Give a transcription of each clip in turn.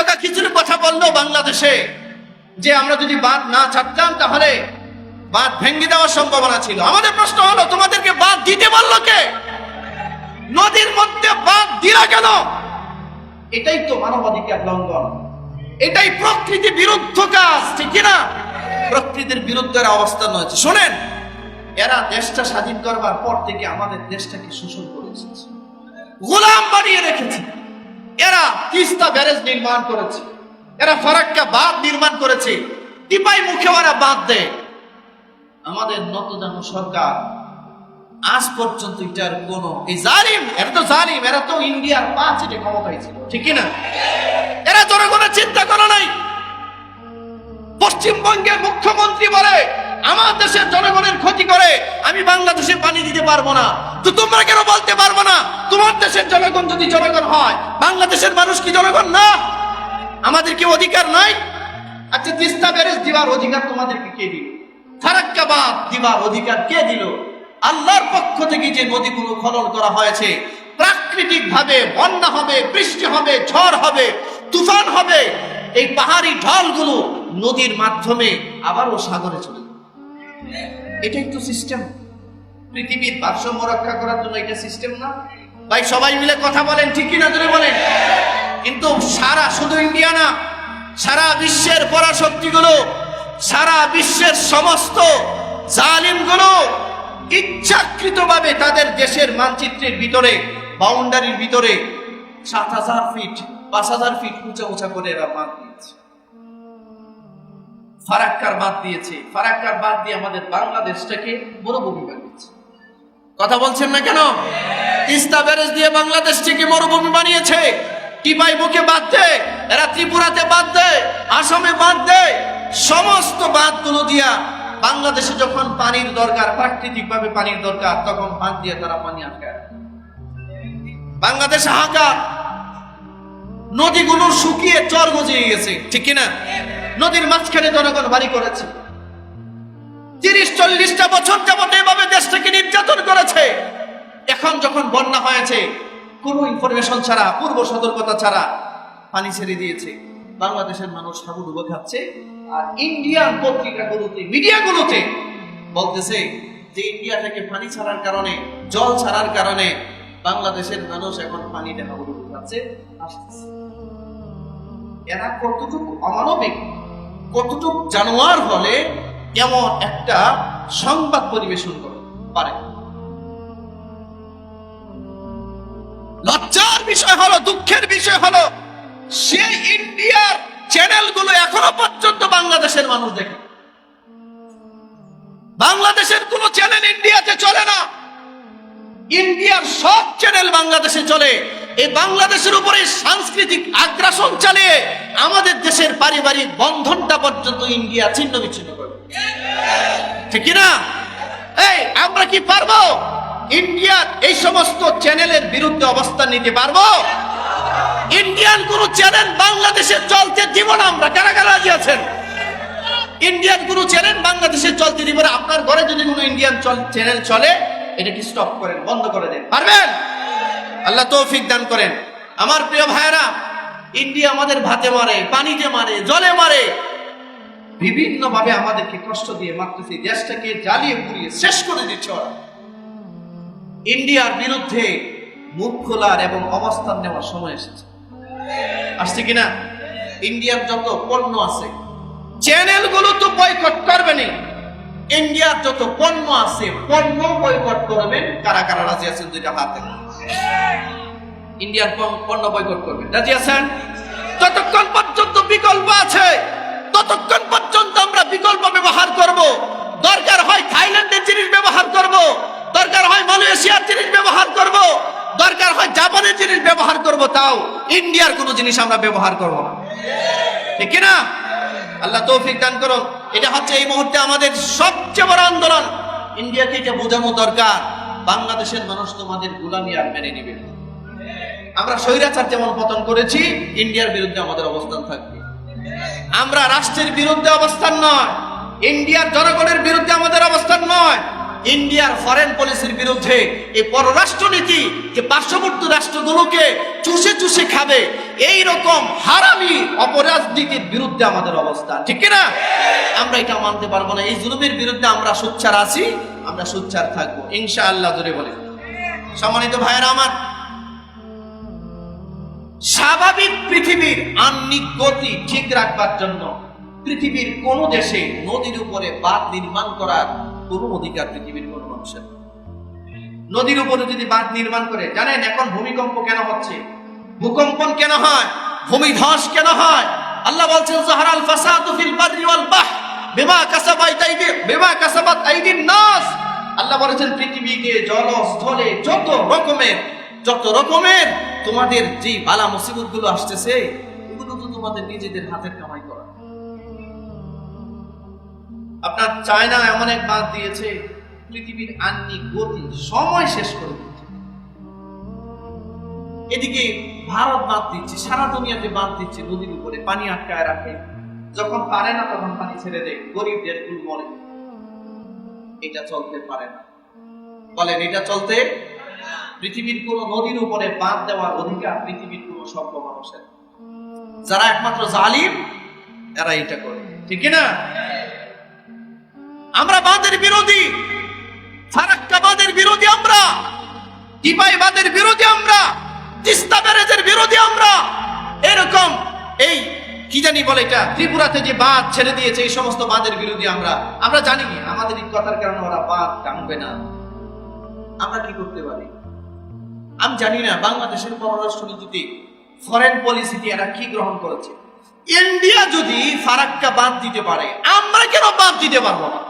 জগা কিছুর কথা বলল বাংলাদেশে? যে আমরা যদি বাঁধ না ছাড়তাম তাহলে বাঁধ ভেঙে দেওয়ার সম্ভাবনা ছিল। আমাদের প্রশ্ন হলো, তোমাদেরকে বাঁধ দিতে বলল কে? নদীর মধ্যে বাঁধ দিলা কেন? এটাই তো মানবাধিকার লঙ্ঘন। এটাই প্রকৃতি বিরুদ্ধ কাজ, ঠিক না প্রকৃতির বিরুদ্ধে অবস্থান হয়েছে শোনেন, এরা দেশটা স্বাধীন করবার পর থেকে আমাদের দেশটাকে শোষণ করে এসেছে। গোলাম বানিয়ে রেখেছে। এরা তিস্তা ব্যারেজ নির্মাণ করেছে। এরা ফারাক্কা বাঁধ নির্মাণ করেছে। টিপাই মুখে ওরা বাঁধ দেয়। আমাদের নতজান সরকার আজ পর্যন্ত এটার কোন এই জালিম, এরা তো জালিম, এরা তো ইন্ডিয়ার পাঁচ এটা ক্ষমতায় ছিল। ঠিক না এরা জনগণের চিন্তা করে নাই। পশ্চিমবঙ্গের মুখ্যমন্ত্রী বলে, আমার দেশের জনগণের ক্ষতি করে। আমি বাংলাদেশে পানি দিতে পারব না। তো তোমরা কেন বলতে পারব না? তোমার দেশের জনগণ যদি জনগণ হয়, বাংলাদেশের মানুষ কি জনগণ না? আমাদের কি অধিকার নাই? আচ্ছা তিস্তা ব্যারেজ দিবার অধিকার তোমাদেরকে কে দিল? ফারাক্কাবাদ দিবার অধিকার কে দিল? আল্লাহর পক্ষ থেকে যে নদীগুলো খনন করা হয়েছে প্রাকৃতিক ভাবে বন্যা হবে, বৃষ্টি হবে, ঝড় হবে, তুফান হবে, এই পাহাড়ি ঢলগুলো নদীর মাধ্যমে আবারও সাগরে চলে যাবে। এটাই তো সিস্টেম পৃথিবীর ভারসাম্য রক্ষা করার জন্য এটা সিস্টেম না। ভাই, সবাই মিলে কথা বলেন ঠিকই না ধরে বলেন? কিন্তু সারা শুধু ইন্ডিয়া না, সারা বিশ্বের পরাশক্তিগুলো, সারা বিশ্বের সমস্ত জালিমগুলো ইচ্ছাকৃতভাবে তাদের দেশের মানচিত্রের ভিতরে বাউন্ডারির ভিতরে সাত হাজার ফিট পাঁচ হাজার ফিট উঁচা উঁচা করে এরা বাঁধ দিয়েছে। ফারাক্কার বাদ দিয়েছে। ফারাক্কার বাদ দিয়ে আমাদের বাংলাদেশটাকে মরুভূমি বানিয়েছে। কথা বলছেন না কেন? তিস্তা ব্যারেজ দিয়ে বাংলাদেশটিকে মরুভূমি বানিয়েছে। টিপাই মুখে বাদ দেয় এরা ত্রিপুরাতে বাদ দেয় আসামে বাদ দেয় সমস্ত বাঁধগুলো দিয়া বাংলাদেশে যখন পানির দরকার প্রাকৃতিক ভাবে পানির দরকার, তখন বাঁধ দিয়ে তারা পানি আটকায় বাংলাদেশ হাহাকার। নদীগুলো শুকিয়ে চর গজিয়ে গেছে, ঠিক কিনা? নদীর মাঝখানে জনগণ বাড়ি করেছে। তিরিশ, চল্লিশটা বছর যাবত এভাবে দেশটাকে নির্যাতন করেছে। এখন যখন বন্যা হয়েছে, কোনো ইনফরমেশন ছাড়া, পূর্ব সতর্কতা ছাড়া পানি ছেড়ে দিয়েছে। বাংলাদেশের মানুষ হাবুডুবো খাচ্ছে। আর ইন্ডিয়ান পত্রিকাগুলোতে, মিডিয়াগুলোতে বলতেছে যে ইন্ডিয়া থেকে পানি ছাড়ার কারণে, জল ছাড়ার কারণে বাংলাদেশের মানুষ এখন পানিতে হাবুডুবো খাচ্ছে, আসতেছে। এরা কতটুকু অমানবিক? কতটুকু জানোয়ার হলে এমন একটা সংবাদ পরিবেশন করে, পারে। লজ্জার বিষয় হলো, দুঃখের বিষয় হলো, সেই ইন্ডিয়ার চ্যানেলগুলো এখনও পর্যন্ত বাংলাদেশের মানুষ দেখে। বাংলাদেশের কোন চ্যানেল ইন্ডিয়াতে চলে না। ইন্ডিয়ার সব চ্যানেল বাংলাদেশে চলে। এই বাংলাদেশের উপরে সাংস্কৃতিক আগ্রাসন চালিয়ে আমাদের দেশের পারিবারিক বন্ধনটা পর্যন্ত ইন্ডিয়া ছিন্ন বিচ্ছিন্ন করবে। ঠিক না এই, আমরা কি পারব? ইন্ডিয়ার এই সমস্ত চ্যানেলের বিরুদ্ধে অবস্থান নিতে পারব? ইন্ডিয়ান কোন চ্যানেল বাংলাদেশে চলতে দিব না আমরা। কারা কারা রাজি আছেন? ইন্ডিয়ান কোন চ্যানেল বাংলাদেশে চলতে দিব না। আপনার ঘরে যদি কোনো ইন্ডিয়ান চ্যানেল চলে এটা কি স্টপ করেন, বন্ধ করে দেন। পারবেন? আল্লাহ তৌফিক দান করেন। আমার প্রিয় ভাইরা ইন্ডিয়া আমাদের ভাতে মারে, পানিতে মারে, জলে মারে। বিভিন্ন ভাবে আমাদেরকে কষ্ট দিয়ে মারতেছে, দেশটাকে জ্বালিয়ে পুড়িয়ে শেষ করে দিচ্ছে ওরা। ইন্ডিয়ার বিরুদ্ধে মুখ খোলার এবং অবস্থান নেওয়ার সময় এসেছে। আসছে কিনা? ইন্ডিয়ার যত পণ্য আছে, চ্যানেলগুলো তো বয়কট করবেনই। ইন্ডিয়ার যত পণ্য আছে পণ্য বয়কট করবেন। কারা কারা রাজি আছেন দুইটা হাতে? ইন্ডিয়ার পণ্য- পণ্য বয়কট করবেন। রাজি আছেন? ততক্ষণ পর্যন্ত বিকল্প আছে, ততক্ষণ পর্যন্ত আমরা বিকল্প ব্যবহার করব। দরকার হয় থাইল্যান্ডের জিনিস ব্যবহার করব। দরকার হয় মালয়েশিয়ার জিনিস ব্যবহার করব। দরকার হয় জাপানের জিনিস ব্যবহার করব। তাও ইন্ডিয়ার কোনো জিনিস আমরা ব্যবহার করব না। ঠিক না আল্লাহ তৌফিক দান করুন। এটা হচ্ছে এই মুহূর্তে আমাদের সবচেয়ে বড় আন্দোলন। ইন্ডিয়াকে এটা বোঝানো দরকার। বাংলাদেশের মানুষ তোমাদের গুলামি আর মেনে নিবে আমরা স্বৈরাচার যেমন পতন করেছি, ইন্ডিয়ার বিরুদ্ধে আমাদের অবস্থান থাকবে। আমরা রাষ্ট্রের বিরুদ্ধে অবস্থান নয়, ইন্ডিয়ার জনগণের বিরুদ্ধে আমাদের অবস্থান নয়। ইন্ডিয়ার ফরেন পলিসির বিরুদ্ধে এই পররাষ্ট্রনীতি, যে পার্শ্ববর্তী রাষ্ট্রগুলোকে চুষে চুষে খাবে এই রকম হারামি অপরাজনীতির বিরুদ্ধে আমাদের অবস্থা ঠিক কিনা? আমরা এটা মানতে পারব না। এই জুলুমের বিরুদ্ধে আমরা সোচ্চার আছি। আমরা সোচ্চার থাকব। ইনশা আল্লাহ ধরে বলে সম্মানিত ভাইয়েরা আমার, স্বাভাবিক পৃথিবীর আন্নিক গতি ঠিক রাখবার জন্য পৃথিবীর কোন দেশে নদীর উপরে বাঁধ নির্মাণ করার কোন অধিকার পৃথিবীর কোন মানুষের নদীর উপরে যদি বাঁধ নির্মাণ করে, জানেন এখন ভূমিকম্প কেন হচ্ছে? ভূকম্পন কেন হয়? ভূমিধস কেন হয়? আল্লাহ বলছেন, জাহারাল ফাসাদু ফিল বাররি ওয়াল বাহ বিমা কাসাবাত আইদি বিমা কাসাবাত আইদিন নাস। আল্লাহ বলেছেন, পৃথিবীকে জল স্থলে যত রকমের যত রকমের তোমাদের যে বালা মুসিবতগুলো আসতেছে এগুলো তো তোমাদের নিজেদের হাতের কামাই করা। আপনার চায়না এমন এক বাঁধ দিয়েছে, পৃথিবীর আন্নিক গতি সময় শেষ করে এদিকে ভারত বাঁধ দিচ্ছে, সারা দুনিয়াতে বাঁধ দিচ্ছে, নদীর উপরে পানি আটকায় রাখে। যখন পারে না তখন পানি ছেড়ে দেয়। গরিব দেশগুলো মরে এটা চলতে পারে না। বলেন, এটা চলতে পৃথিবীর কোন নদীর উপরে বাঁধ দেওয়ার অধিকার পৃথিবীর কোন সভ্য মানুষের। যারা একমাত্র জালিম, এরা এটা করে। ঠিক না আমরা বাঁধের বিরোধী। ফারাক্কাবাদের বিরোধী আমরা। টিপাইবাদের বিরোধী আমরা। তিস্তা ব্যারেজের বিরোধী আমরা। কি জানি বলে এটা? ত্রিপুরাতে যে বাঁধ ছেড়ে দিয়েছে, এই সমস্ত বাঁধের বিরোধী আমরা। আমরা জানি আমাদের এই কথার কারণে ওরা বাঁধ টানবে না। আমরা কি করতে পারি? আমি জানি না, বাংলাদেশের পররাষ্ট্র নীতিতে ফরেন পলিসিতে এরা কি গ্রহণ করেছে। ইন্ডিয়া যদি ফারাক্কা বাদ দিতে পারে, আমরা কেন বাদ দিতে পারব না?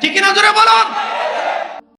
ঠিক না জোরে বলুন?